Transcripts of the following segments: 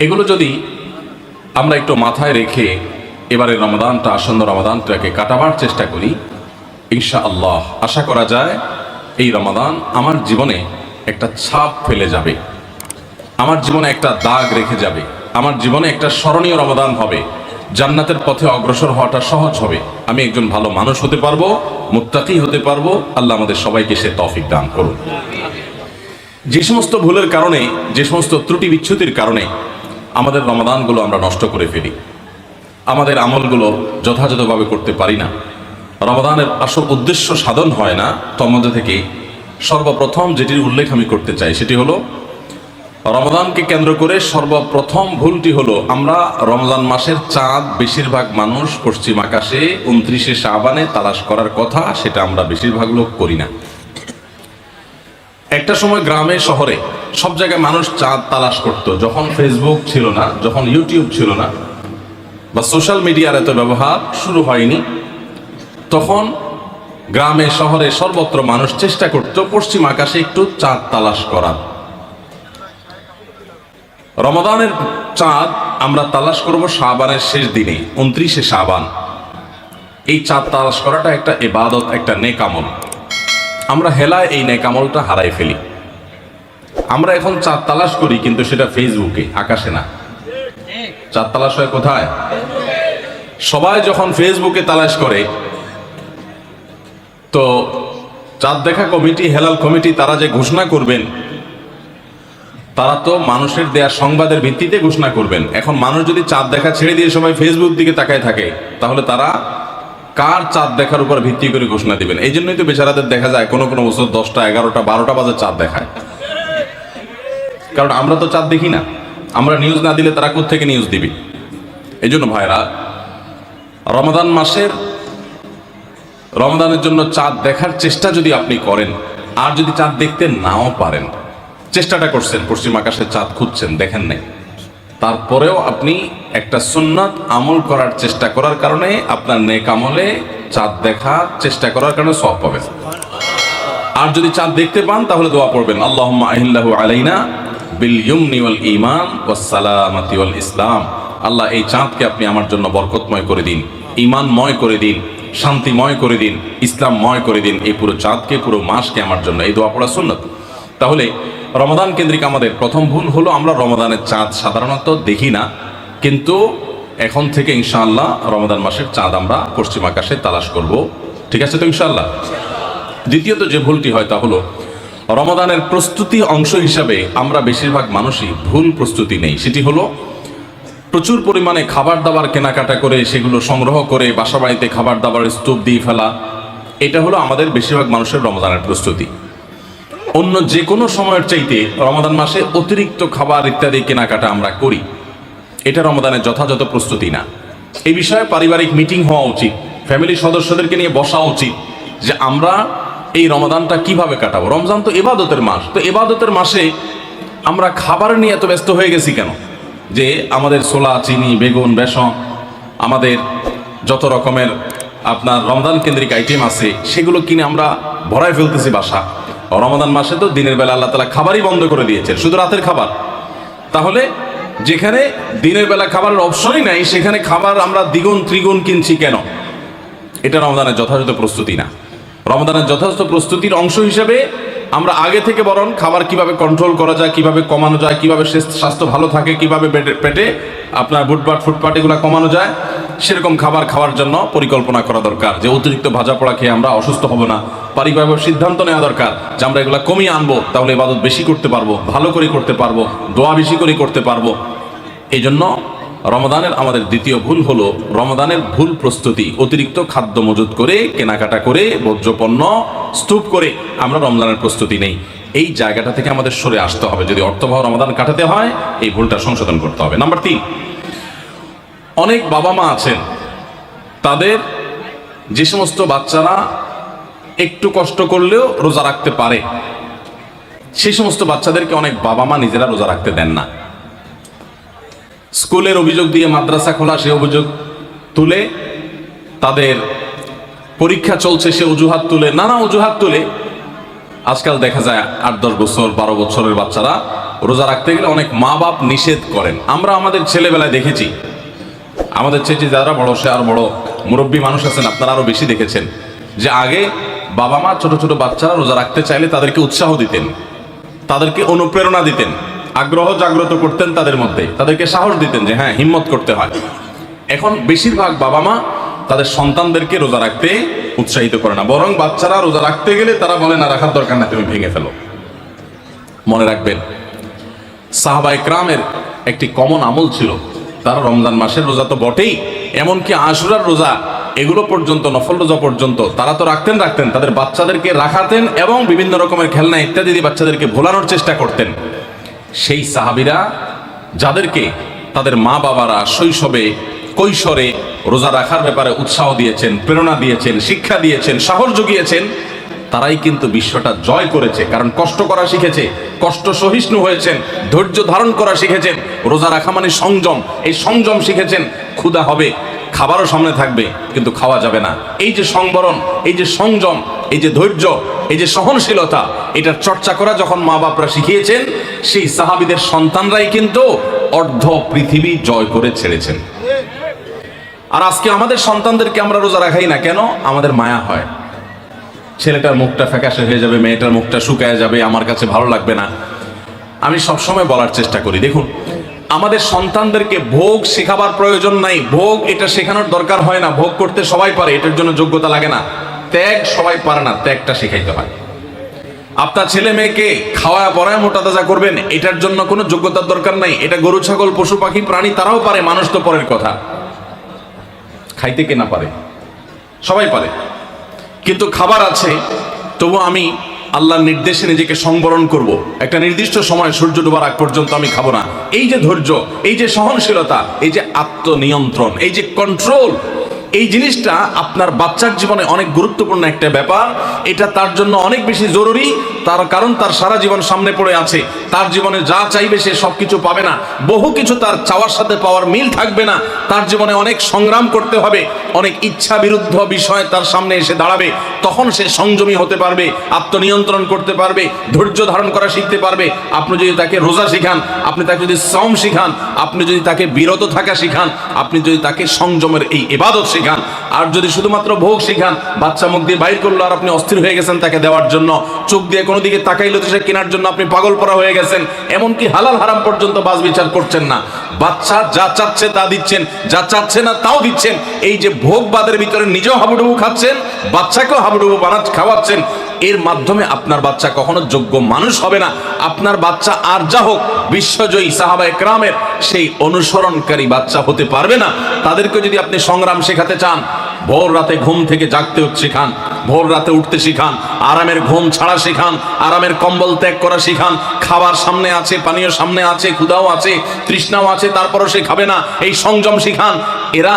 এগুলো যদি আমরা একটু মাথায় রেখে এবারে রমাদানটা, আসন্ন রমাদানটাকে কাটাবার চেষ্টা করি ইনশা আল্লাহ আশা করা যায় এই রমাদান আমার জীবনে একটা ছাপ ফেলে যাবে। আমার জীবনে একটা দাগ রেখে যাবে। আমার জীবনে একটা স্মরণীয় রমাদান হবে। জান্নাতের পথে অগ্রসর হওয়াটা সহজ হবে। আমি একজন ভালো মানুষ হতে পারব, মুত্তাকি হতে পারব। আল্লাহ আমাদের সবাইকে সে তফিক দান করুন। যে সমস্ত ভুলের কারণে, যে সমস্ত ত্রুটি বিচ্ছুতির কারণে আমাদের রমাদানগুলো আমরা নষ্ট করে ফেলি। আমাদের আমলগুলো যথাযথভাবে করতে পারি না। রমাদানের আসল উদ্দেশ্য সাধন হয় না তোর মধ্যে থেকে সর্বপ্রথম যেটির উল্লেখ আমি করতে চাই সেটি হলো, রমাদানকে কেন্দ্র করে সর্বপ্রথম ভুলটি হলো, আমরা রমজান মাসের চাঁদ বেশিরভাগ মানুষ পশ্চিম আকাশে, উনত্রিশে শাহবানে তালাশ করার কথা, সেটা আমরা বেশিরভাগ লোক করি না। একটা সময় গ্রামে, শহরে সব জায়গায় মানুষ চাঁদ তালাশ করত। যখন ফেসবুক ছিল না, যখন ইউটিউব ছিল না, বা সোশ্যাল মিডিয়ার এত ব্যবহার শুরু হয়নি, তখন গ্রামে, শহরে সর্বত্র মানুষ চেষ্টা করত পশ্চিম আকাশে একটু চাঁদ তালাশ করার। রমাদানের চাঁদ আমরা তালাশ করব শাবানের শেষ দিনে, উনত্রিশে শাবান। এই চাঁদ তালাশ করাটা একটা এবাদত একটা নেকামল আমরা হেলায় এই নেকামলটা হারাই ফেলি। আমরা এখন চাঁদ তালাশ করি, কিন্তু সেটা ফেসবুকে আকাশে না। চাঁদ তালাশ হয় কোথায়? সবাই যখন ফেসবুকে তালাশ করে, তো চাঁদ দেখা কমিটি, হেলাল কমিটি, তারা যে ঘোষণা করবেন, তারা তো মানুষের দেয়া সংবাদের ভিত্তিতে ঘোষণা করবেন। এখন মানুষ যদি চাঁদ দেখা ছেড়ে দিয়ে সবাই ফেসবুক দিকে তাকায় থাকে, তাহলে তারা কার চাঁদ দেখার উপর ভিত্তি করে ঘোষণা দিবেন? এই জন্যই তো বেচারাদের দেখা যায়, কোনো কোনো বছর দশটা, এগারোটা, বারোটা বাজে চাঁদ দেখায় কারণ আমরা তো চাঁদ দেখি না। আমরা নিউজ না দিলে তারা থেকে নিউজ দিবে? এই জন্য ভাইরা রমাদান মাসের রমদানের জন্য চাঁদ দেখার চেষ্টা যদি আপনি করেন, আর যদি চাঁদ দেখতে নাও পারেন, চেষ্টাটা করছেন, পশ্চিম আকাশে চাঁদ খুঁজছেন, দেখেন নাই। তারপরেও আপনি একটা সুন্নাত আমল করার চেষ্টা করার কারণে আপনার নেক আমলে চাঁদ দেখার চেষ্টা করার কারণে সব পাবেন। আর যদি চাঁদ দেখতে পান, তাহলে দোয়া পড়বেন আল্লাহ আহিল্লাহু আলাইনা ওয়াল ইসলাম। আল্লাহ এই চাঁদকে আপনি আমার জন্য বরকতময় করে দিন, ঈমানময় করে দিন, শান্তিময় করে দিন, ইসলামময় করে দিন। এই পুরো চাঁদকে, পুরো মাসকে আমার জন্য এই দোয়া পড়া সুন্নত। তাহলে রমাদান কেন্দ্রিক আমাদের প্রথম ভুল হলো, আমরা রমাদানের চাঁদ সাধারণত দেখি না, কিন্তু এখন থেকে ইনশাআল্লাহ রমাদান মাসের চাঁদ আমরা পশ্চিম আকাশে তালাশ করব। ঠিক আছে তো ইনশাআল্লাহ? দ্বিতীয়ত যে ভুলটি হয় তা হলো রমাদানের প্রস্তুতি অংশ হিসাবে আমরা বেশিরভাগ মানুষই ভুল প্রস্তুতি নেই। সেটি হলো, প্রচুর পরিমাণে খাবার দাবার কেনাকাটা করে, সেগুলো সংগ্রহ করে বাসা বাড়িতে খাবার দাবার স্তূপ দিয়ে ফেলা। এটা হলো আমাদের বেশিরভাগ মানুষের রমজানের প্রস্তুতি। অন্য যে কোনো সময়ের চাইতে রমাদান মাসে অতিরিক্ত খাবার ইত্যাদি কেনাকাটা আমরা করি। এটা রমাদানের যথাযথ প্রস্তুতি না। এই বিষয়ে পারিবারিক মিটিং হওয়া উচিত। ফ্যামিলির সদস্যদেরকে নিয়ে বসা উচিত যে আমরা এই রমাদানটা কীভাবে কাটাবো? রমজান তো এবাদতের মাস। তো এবাদতের মাসে আমরা খাবার নিয়ে এত ব্যস্ত হয়ে গেছি কেন? যে আমাদের ছোলা, চিনি, বেগুন, বেসন, আমাদের যত রকমের আপনার রমদান কেন্দ্রিক আইটেম আছে, সেগুলো কিনে আমরা ভরায় ফেলতেছি বাসা। রমাদান মাসে তো দিনের বেলা আল্লাহ তালা খাবারই বন্ধ করে দিয়েছে শুধু রাতের খাবার। তাহলে যেখানে দিনের বেলা খাবারের অপশনই নাই, সেখানে খাবার আমরা দ্বিগুণ, ত্রিগুণ কিনছি কেন? এটা রমদানের যথাযথ প্রস্তুতি না। রমদানের যথাযথ প্রস্তুতির অংশ হিসেবে আমরা আগে থেকে বরং খাবার কীভাবে কন্ট্রোল করা যায়, কীভাবে কমানো যায়, কীভাবে স্বাস্থ্য ভালো থাকে, কীভাবে পেটে- আপনার বুটপাট ফুটপাট এগুলো কমানো যায়, সেরকম খাবার খাওয়ার জন্য পরিকল্পনা করা দরকার। যে অতিরিক্ত ভাজা পোড়া খেয়ে আমরা অসুস্থ হব না, পারিবারিক সিদ্ধান্ত নেওয়া দরকার যে আমরা এগুলো কমিয়ে আনব, তাহলে ইবাদত বেশি করতে পারব, ভালো করে করতে পারব, দোয়া বেশি করে করতে পারব। এই জন্য রমদানের আমাদের দ্বিতীয় ভুল হলো রমদানের ভুল প্রস্তুতি, অতিরিক্ত খাদ্য মজুত করে, কেনাকাটা করে, বর্জ্যপণ্য স্তূপ করে আমরা রমজানের প্রস্তুতি নেই। এই জায়গাটা থেকে আমাদের সরে আসতে হবে। যদি অর্থবহ রমাদান কাটাতে হয়, এই ভুলটা সংশোধন করতে হবে। নাম্বার তিন, অনেক বাবা মা আছেন, তাদের যে সমস্ত বাচ্চারা একটু কষ্ট করলেও রোজা রাখতে পারে, সেই সমস্ত বাচ্চাদেরকে অনেক বাবা মা নিজেরা রোজা রাখতে দেন না। স্কুলের অভিযোগ দিয়ে মাদ্রাসা খোলা সে অভিযোগ তুলে, তাদের পরীক্ষা চলছে, সে অজুহাত তুলে, নানা অজুহাত তুলে। আজকাল দেখা যায় আট, দশ বছর, বারো বছরের বাচ্চারা রোজা রাখতে গেলে অনেক মা বাপ নিষেধ করেন। আমরা আমাদের ছেলেবেলায় দেখেছি। আমাদের চেয়ে যারা বড়, সে আর বড় মুরব্বী মানুষ আছেন, আপনারা আরও বেশি দেখেছেন যে আগে বাবা মা ছোট ছোট বাচ্চারা রোজা রাখতে চাইলে তাদেরকে উৎসাহ দিতেন, তাদেরকে অনুপ্রেরণা দিতেন। আগ্রহ জাগ্রত করতেন তাদের মধ্যে। তাদেরকে সাহস দিতেন যে হ্যাঁ হিম্মত করতে হয়। এখন বেশিরভাগ বাবা মা তাদের সন্তানদেরকে রোজা রাখতে উৎসাহিত করে না। বরং বাচ্চারা রোজা রাখতে গেলে তারা বলে, না, রাখার দরকার না তুমি ভেঙে ফেলো। মনে রাখবেন, সাহাবা ইকরামের একটি কমন আমল ছিল। তারা রমজান মাসের রোজা তো বটেই। এমনকি আশুরার রোজা, এগুলো পর্যন্ত, নফল রোজা পর্যন্ত তারা তো রাখতেন রাখতেন। তাদের বাচ্চাদেরকে রাখাতেন এবং বিভিন্ন রকমের খেলনা ইত্যাদি বাচ্চাদেরকে ভোলানোর চেষ্টা করতেন। সেই সাহাবিরা যাদেরকে তাদের মা বাবারা শৈশবে, কৈশোরে রোজা রাখার ব্যাপারে উৎসাহ দিয়েছেন, প্রেরণা দিয়েছেন, শিক্ষা দিয়েছেন, সাহস জুগিয়েছেন, তারাই কিন্তু বিশ্বটা জয় করেছে। কারণ কষ্ট করা শিখেছে, কষ্ট সহিষ্ণু হয়েছেন, ধৈর্য ধারণ করা শিখেছেন, রোজা রাখা মানে সংযম। এই সংযম শিখেছেন, ক্ষুধা হবে, খাবারও সামনে থাকবে, কিন্তু খাওয়া যাবে না। এই যে সংবরণ, এই যে সংযম, এই যে ধৈর্য এই যে সহনশীলতা, এটার চর্চা করা যখন মা বাপরা শিখিয়েছেন, সেই সাহাবিদের সন্তানরাই কিন্তু অর্ধ পৃথিবী জয় করে ছেড়েছেন। আর আজকে আমাদের সন্তানদেরকে আমরা রোজা রাখাই না কেন? আমাদের মায়া হয়। ছেলেটার মুখটা ফ্যাকাশে হয়ে যাবে, মেয়েটার মুখটা শুকায় যাবে, আমার কাছে ভালো লাগবে না। আমি সবসময় বলার চেষ্টা করি, দেখুন, আমাদের সন্তানদেরকে ভোগ শেখাবার প্রয়োজন নাই, ভোগ এটা শেখানোর দরকার হয় না, ভোগ করতে সবাই পারে, এটার জন্য যোগ্যতা লাগে না। ত্যাগ সবাই পারে না, ত্যাগটা শেখাইতে হয়। আপনার ছেলে মেয়েকে খাওয়া পড়ায় মোটা তাজা করবেন, এটার জন্য কোনো যোগ্যতার দরকার নাই। এটা গরু, ছাগল, পশু, পাখি, প্রাণী, তারাও পারে, মানুষ তো পরের কথা। খাইতে কে না পারে? সবাই পারে। কিন্তু খাবার আছে, তবু আমি আল্লাহর নির্দেশে নিজেকে সংবরণ করব। একটা নির্দিষ্ট সময় সূর্য ডোবার আগ পর্যন্ত আমি খাব না। এই যে ধৈর্য, এই যে সহনশীলতা, এই যে আত্মনিয়ন্ত্রণ, এই যে কন্ট্রোল এই জিনিসটা আপনার বাচ্চার জীবনে অনেক গুরুত্বপূর্ণ একটা ব্যাপার। এটা তার জন্য অনেক বেশি জরুরি। তার কারণ তার সারা জীবন সামনে পড়ে আছে। তার জীবনে যা চাইবে সে সব কিছু পাবে না। বহু কিছু তার চাওয়ার সাথে পাওয়ার মিল থাকবে না। তার জীবনে অনেক সংগ্রাম করতে হবে। অনেক ইচ্ছা বিরুদ্ধ বিষয় তার সামনে এসে দাঁড়াবে। তখন সে সংযমী হতে পারবে, আত্মনিয়ন্ত্রণ করতে পারবে, ধৈর্য ধারণ করা শিখতে পারবে। আপনি যদি তাকে রোজা শিখান, আপনি তাকে যদি শ্রম শিখান, আপনি যদি তাকে বিরত থাকা শিখান, আপনি যদি তাকে সংযমের এই এবাদত শিখান। আর যদি শুধুমাত্র ভোগ শিখান, বাচ্চা মুখ দিয়ে বাইর করল আর আপনি অস্থির হয়ে গেছেন তাকে দেওয়ার জন্য, চোখ দিয়ে কোনো দিকে তাকাইলো তো সে কেনার জন্য আপনি পাগল পরা হয়ে গেছেন, এমনকি হালাল হারাম পর্যন্ত বাস বিচার করছেন না। বাচ্চা যা চাচ্ছে তা দিচ্ছেন, যা চাচ্ছে না তাও দিচ্ছেন। এই যে ভোগবাদের ভিতরে নিজেও হাবুডুবু খাচ্ছেন, বাচ্চাকেও হাবুডুবু বানা খাওয়াচ্ছেন এর মাধ্যমে আপনার বাচ্চা কখনো যোগ্য মানুষ হবে না। আপনার বাচ্চা আর যা হোক, বিশ্বজয়ী সাহাবা একরামের সেই অনুসরণকারী বাচ্চা হতে পারবে না। তাদেরকে যদি আপনি সংগ্রাম শেখাতে চান, ভোর রাতে ঘুম থেকে জাগতে শিখান, ভোর রাতে উঠতে শিখান, আরামের ঘুম ছাড়া শিখান, আরামের কম্বল ত্যাগ করা শিখান, খাবার সামনে আছে, পানীয় সামনে আছে ক্ষুদাও আছে, তৃষ্ণাও আছে, তারপরও সে খাবে না, এই সংযম শিখান। এরা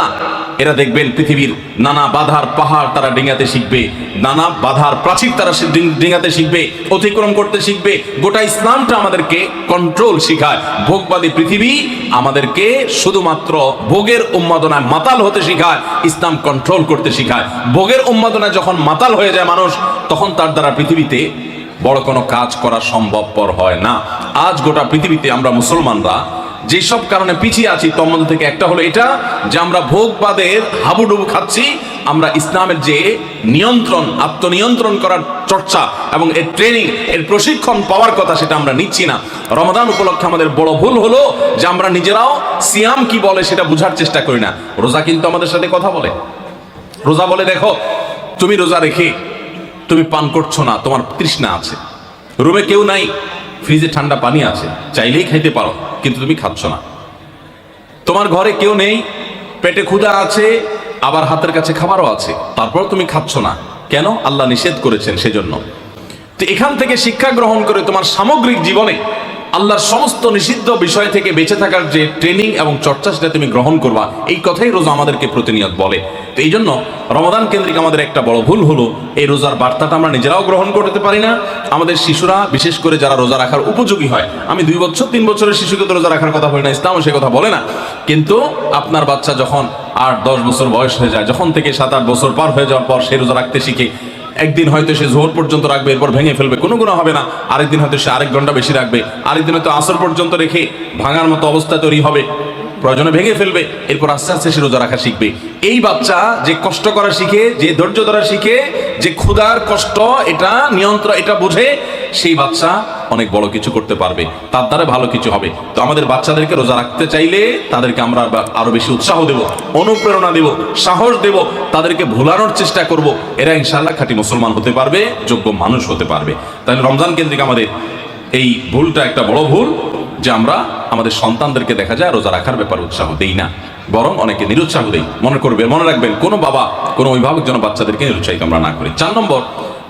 এরা দেখবেন পৃথিবীর নানা বাধার পাহাড় তারা ডিঙাতে শিখবে, নানা বাধার প্রাচীর তারা ডিঙাতে শিখবে, অতিক্রম করতে শিখবে, গোটা ইসলামটা আমাদেরকে কন্ট্রোল শিখায়। ভোগবাদী পৃথিবী আমাদেরকে শুধুমাত্র ভোগের উন্মাদনায় মাতাল হতে শিখায়, ইসলাম কন্ট্রোল করতে শিখায়। ভোগের উন্মাদনায় যখন মাতাল হয়ে যায় মানুষ, তখন তার দ্বারা পৃথিবীতে বড় কোনো কাজ করা সম্ভবপর হয় না। আজ গোটা পৃথিবীতে আমরা মুসলমানরা যেসব কারণে পিছিয়ে আছি, তোর মধ্যে থেকে একটা হলো এটা যে আমরা ভোগবাদের হাবুডুবু খাচ্ছি, আমরা ইসলামের যে নিয়ন্ত্রণ, আত্মনিয়ন্ত্রণ করার চর্চা এবং এর ট্রেনিং এর প্রশিক্ষণ পাওয়ার কথা সেটা আমরা নিচ্ছি না। রমাদান উপলক্ষে আমাদের বড় ভুল হলো যে আমরা নিজেরাও সিয়াম কি বলে সেটা বোঝার চেষ্টা করি না। রোজা কিন্তু আমাদের সাথে কথা বলে। রোজা বলে, দেখো, তুমি রোজা রেখে তুমি পান করছ না, তোমার তৃষ্ণা আছে। রুমে কেউ নাই ফ্রিজে ঠান্ডা পানি আছে, চাইলেই খাইতে পারো, কিন্তু তুমি খাচ্ছ না। তোমার ঘরে কেউ নেই, পেটে ক্ষুধা আছে, আবার হাতের কাছে খাবারও আছে তারপর তুমি খাচ্ছ না। কেন? আল্লাহ নিষেধ করেছেন সেজন্য। তো এখান থেকে শিক্ষা গ্রহণ করে তোমার সামগ্রিক জীবনে আল্লাহর সমস্ত নিষিদ্ধ বিষয় থেকে বেঁচে থাকার যে ট্রেনিং এবং চর্চা সেটা তুমি গ্রহণ করবা, এই কথাই রোজা আমাদেরকে প্রতিনিয়ত বলে। তো এই জন্য রমাদান কেন্দ্রিক আমাদের একটা বড় ভুল হলো, এই রোজার বার্তাটা আমরা নিজেরাও গ্রহণ করতে পারি না। আমাদের শিশুরা, বিশেষ করে যারা রোজা রাখার উপযোগী হয়, আমি দুই বছর, তিন বছরের শিশুকে তো রোজা রাখার কথা বলি না, ইসলামও সে কথা বলে না। কিন্তু আপনার বাচ্চা যখন আট, দশ বছর বয়স হয়ে যায়, যখন থেকে সাত, আট বছর পার হয়ে যাওয়ার পর সে রোজা রাখতে শিখে একদিন হয়তো সে জোহর পর্যন্ত রাখবে, এরপর ভেঙে ফেলবে, কোনো গুণা হবে না। আরেকদিন হয়তো সে আরেক ঘণ্টা বেশি রাখবে। আরেকদিন হয়তো আসর পর্যন্ত রেখে ভাঙার মতো অবস্থা তৈরি হবে। প্রয়োজনে ভেঙে ফেলবে, এরপর আস্তে আস্তে সে রোজা রাখা শিখবে। এই বাচ্চা যে কষ্ট করা শিখে, যে ধৈর্য ধরা শিখে, যে ক্ষুধার কষ্ট, এটা নিয়ন্ত্রণ, এটা বোঝে, সেই বাচ্চা অনেক বড় কিছু করতে পারবে, তার দ্বারা ভালো কিছু হবে। তো আমাদের বাচ্চাদেরকে রোজা রাখতে চাইলে তাদেরকে আমরা আরও বেশি উৎসাহ দেব, অনুপ্রেরণা দেব, সাহস দেব, তাদেরকে ভুলানোর চেষ্টা করব। এরা ইনশাআল্লাহ খাঁটি মুসলমান হতে পারবে, যোগ্য মানুষ হতে পারবে। তাহলে রমজান কেন্দ্রিক আমাদের এই ভুলটা একটা বড় ভুল, যে আমরা আমাদের সন্তানদেরকে দেখা যায় রোজা রাখার ব্যাপারে উৎসাহ দেই না। বরং অনেকে নিরুৎসাহ দেই। মনে করবে মনে রাখবেন, কোনো বাবা, কোনো অভিভাবক যেন বাচ্চাদেরকে নিরুৎসাহিত আমরা না করি। চার নম্বর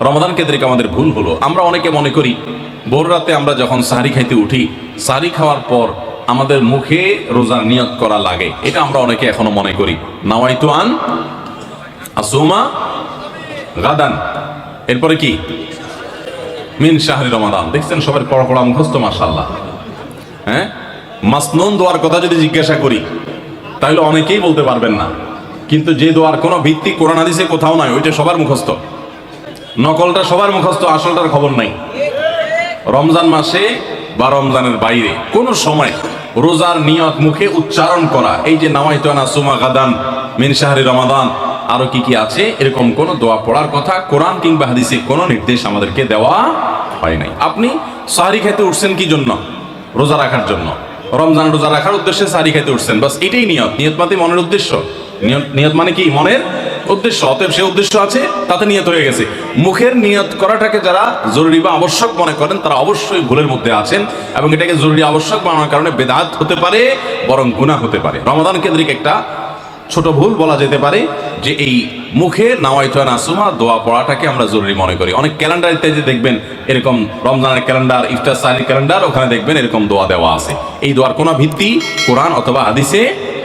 রমাদান কেন্দ্রিক আমাদের ভুল হলো। আমরা অনেকে মনে করি ভোর রাতে আমরা যখন সাহারি খাইতে উঠি, সাহারি খাওয়ার পর আমাদের মুখে রোজার নিয়ত করা লাগে। এটা আমরা অনেকে এখনও মনে করি। নাওয়াইতু আন আসুমা গাদান। এরপরে কি? মিন শাহরি রমাদান। দেখছেন সবার পড়া পড়া মুখস্থ মাশাল্লাহ হ্যাঁ? মাসনুন দোয়ার কথা যদি জিজ্ঞাসা করি, তাহলে অনেকেই বলতে পারবেন না। কিন্তু যে দোয়ার কোনো ভিত্তি কোরআন হাদিসে কোথাও নাই, ওইটা সবার মুখস্থ। নকলটা সবার মুখস্থ, আসলটার খবর নাই। রমজান মাসে বা রমজানের বাইরে কোন সময় রোজার নিয়ত মুখে উচ্চারণ করা, এই যে নামাইতো না সুমা গাদান মিন শাহরি রমাদান, আরও কি কি আছে? এরকম কোন দোয়া পড়ার কথা কোরআন কিংবা হাদিসে কোনো নির্দেশ আমাদেরকে দেওয়া হয় নাই। আপনি সাহারি খেতে উঠছেন কি জন্য? রোজা রাখার জন্য। রমজান রোজা রাখার উদ্দেশ্যে সাহারি খেতে উঠছেন। বাস এটাই নিয়ত। নিয়ত মাতে মনের উদ্দেশ্য। নিয়ত মানে কি? মনের উদ্দেশ্য। অতএব সে উদ্দেশ্য আছে, তাতে নিয়ত হয়ে গেছে। মুখের নিয়ত করাটাকে যারা জরুরি বা আবশ্যক মনে করেন, তারা অবশ্যই ভুলের মধ্যে আছেন এবং এটাকে জরুরি আবশ্যক বানানোর কারণে বেদাত হতে পারে, বরং গুনাহ হতে পারে। রমাদান কেন্দ্রিক একটা ছোট ভুল বলা যেতে পারে যে এই মুখে নাওয়াইতো নাসুমা দোয়া পড়াটাকে আমরা জরুরি মনে করি। অনেক ক্যালেন্ডার ইত্যাদি দেখবেন, এরকম রমজানের ক্যালেন্ডার, ইফতার সারি ক্যালেন্ডার, ওখানে দেখবেন এরকম দোয়া দেওয়া আছে। এই দোয়ার কোনো ভিত্তি কোরআন অথবা হাদিসে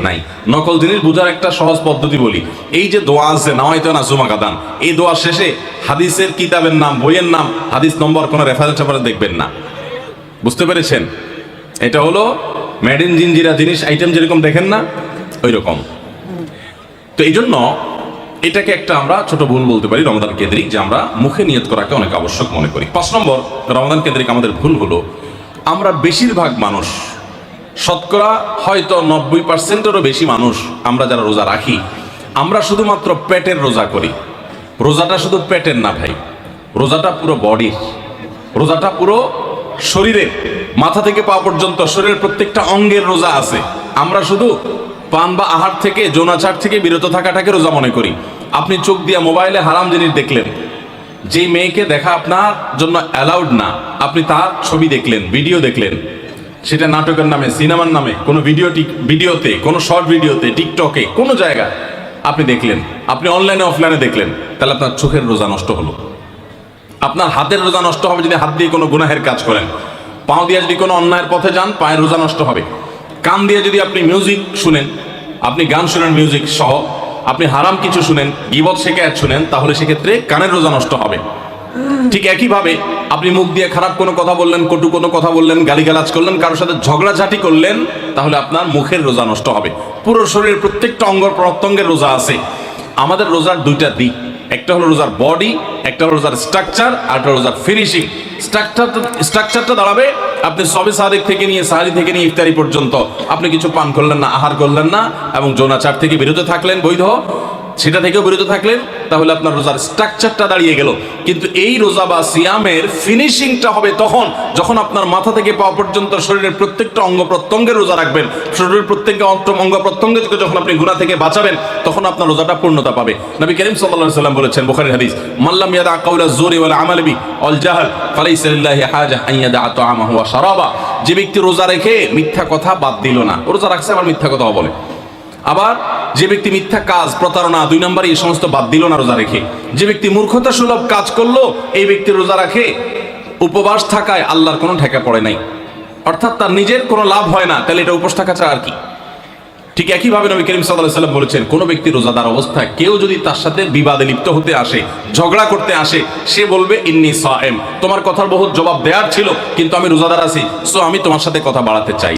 নাই। নকল জিনিস বোঝার একটা সহজ পদ্ধতি বলি। এই যে দোয়া আছে নাওয়াইতো নাসুমা কাদান। এই দোয়া শেষে হাদিসের কিতাবের নাম, বইয়ের নাম, হাদিস নম্বর কোনো রেফারেন্স টেফারেন্স দেখবেন না। বুঝতে পেরেছেন? এটা হলো মেড ইন জিনজিরা জিনিস আইটেম যেরকম দেখেন না ওই রকম তো এই জন্য এটাকে একটা আমরা ছোট ভুল বলতে পারি রমদান কেন্দ্রিক, যে আমরা মুখে নিয়ত করাকে অনেক আবশ্যক মনে করি। পাঁচ নম্বর রমদান কেন্দ্রিক আমাদের ভুল হলো, আমরা বেশিরভাগ মানুষ শতকরা হয়তো নব্বই পার্সেন্টেরও বেশি মানুষ আমরা যারা রোজা রাখি, আমরা শুধুমাত্র পেটের রোজা করি। রোজাটা শুধু পেটের না ভাই, রোজাটা পুরো বডির, রোজাটা পুরো শরীরের, মাথা থেকে পা পর্যন্ত শরীরের প্রত্যেকটা অঙ্গের রোজা আছে। আমরা শুধু পান বা আহার থেকে, যৌনাচার থেকে বিরত থাকাটাকে রোজা মনে করি। আপনি চোখ দিয়ে মোবাইলে হারাম জিনিস দেখলেন। যে মেয়েকে দেখা আপনার জন্য অ্যালাউড না, আপনি তার ছবি দেখলেন ভিডিও দেখলেন। সেটা নাটকের নামে, সিনেমার নামে, কোনো ভিডিও ভিডিওতে কোনো শর্ট ভিডিওতে টিকটকে কোনো জায়গা আপনি দেখলেন, আপনি অনলাইনে অফলাইনে দেখলেন, তাহলে আপনার চোখের রোজা নষ্ট হলো। আপনার হাতের রোজা নষ্ট হবে যদি হাত দিয়ে কোনো গুনাহের কাজ করেন। পাও দিয়ে যদি কোনো অন্যায়ের পথে যান, পায়ের রোজা নষ্ট হবে। কান দিয়ে যদি আপনি মিউজিক শুনেন, আপনি গান শুনেন মিউজিক সহ, আপনি হারাম কিছু শুনেন, গিবত শেখায় শুনেন, তাহলে সেক্ষেত্রে কানের রোজা নষ্ট হবে। ঠিক একইভাবে আপনি মুখ দিয়ে খারাপ কোনো কথা বললেন, কটু কোনো কথা বললেন, গালিগালাজ করলেন, কারোর সাথে ঝগড়াঝাটি করলেন, তাহলে আপনার মুখের রোজা নষ্ট হবে। পুরো শরীরের প্রত্যেকটা অঙ্গ প্রত্যঙ্গের রোজা আছে। আমাদের রোজার দুইটা দিক। একটা হলো রোজার বডি একটা হলো রোজার স্ট্রাকচার আর একটা রোজার ফিনিশিং স্ট্রাকচারটা স্ট্রাকচারটা দাঁড়াবে। আপনি সবে সাদিক থেকে নিয়ে, সাহারি থেকে নিয়ে ইফতারি পর্যন্ত আপনি কিছু পান করলেন না, আহার করলেন না, এবং যৌনাচার থেকে বিরত থাকলেন, বৈধ। সেটা থেকেও বিরত থাকলেন, তাহলে আপনার রোজার স্ট্রাকচারটা দাঁড়িয়ে গেল। কিন্তু এই রোজা বা সিয়ামের ফিনিশিংটা হবে তখন, যখন আপনার মাথা থেকে পাওয়া পর্যন্ত শরীরের প্রত্যেকটা অঙ্গ প্রত্যঙ্গের রোজা রাখবেন। শরীরের প্রত্যেকটা অঙ্গ- প্রত্যঙ্গ যখন আপনি গুণা থেকে বাঁচাবেন, তখন আপনার রোজাটা পূর্ণতা পাবে। নবী করিম সাল্লাল্লাহু সাল্লাম বলেছেন, বুখারীর হাদিস মাল্লাম ইয়াদা কাউলা জুরি ওয়াল আমাল বি অল জাহাল, ফালাইসা লিল্লাহি হাজা আন ইয়াদা তাআমাহু ওয়া শারাবা। যে ব্যক্তি রোজা রেখে মিথ্যা কথা বাদ দিল না রোজা রাখছে আবার মিথ্যা কথা বলে। আবার যে ব্যক্তি মিথ্যা কাজ, প্রতারণা, দুই নম্বরে এই সমস্ত বাদ দিল না রোজা রেখে। যে ব্যক্তি মূর্খতা সুলভ কাজ করল, এই ব্যক্তি রোজা রাখে। উপবাস থাকায় আল্লাহর কোনো ঠেকা পড়ে নাই। অর্থাৎ তার নিজের কোনো লাভ হয় না, তাহলে এটা উপোস থাকা ছাড়া আর কি? ঠিক একইভাবে নবী করিম সাল্লাহ সাল্লাম বলেছেন, কোনো ব্যক্তি রোজাদার অবস্থায় কেউ যদি তার সাথে বিবাদে লিপ্ত হতে আসে, ঝগড়া করতে আসে, সে বলবে, ইন্নি সায়েম। তোমার কথার বহুত জবাব দেওয়ার ছিল, কিন্তু আমি রোজাদার আছি, সো আমি তোমার সাথে কথা বাড়াতে চাই।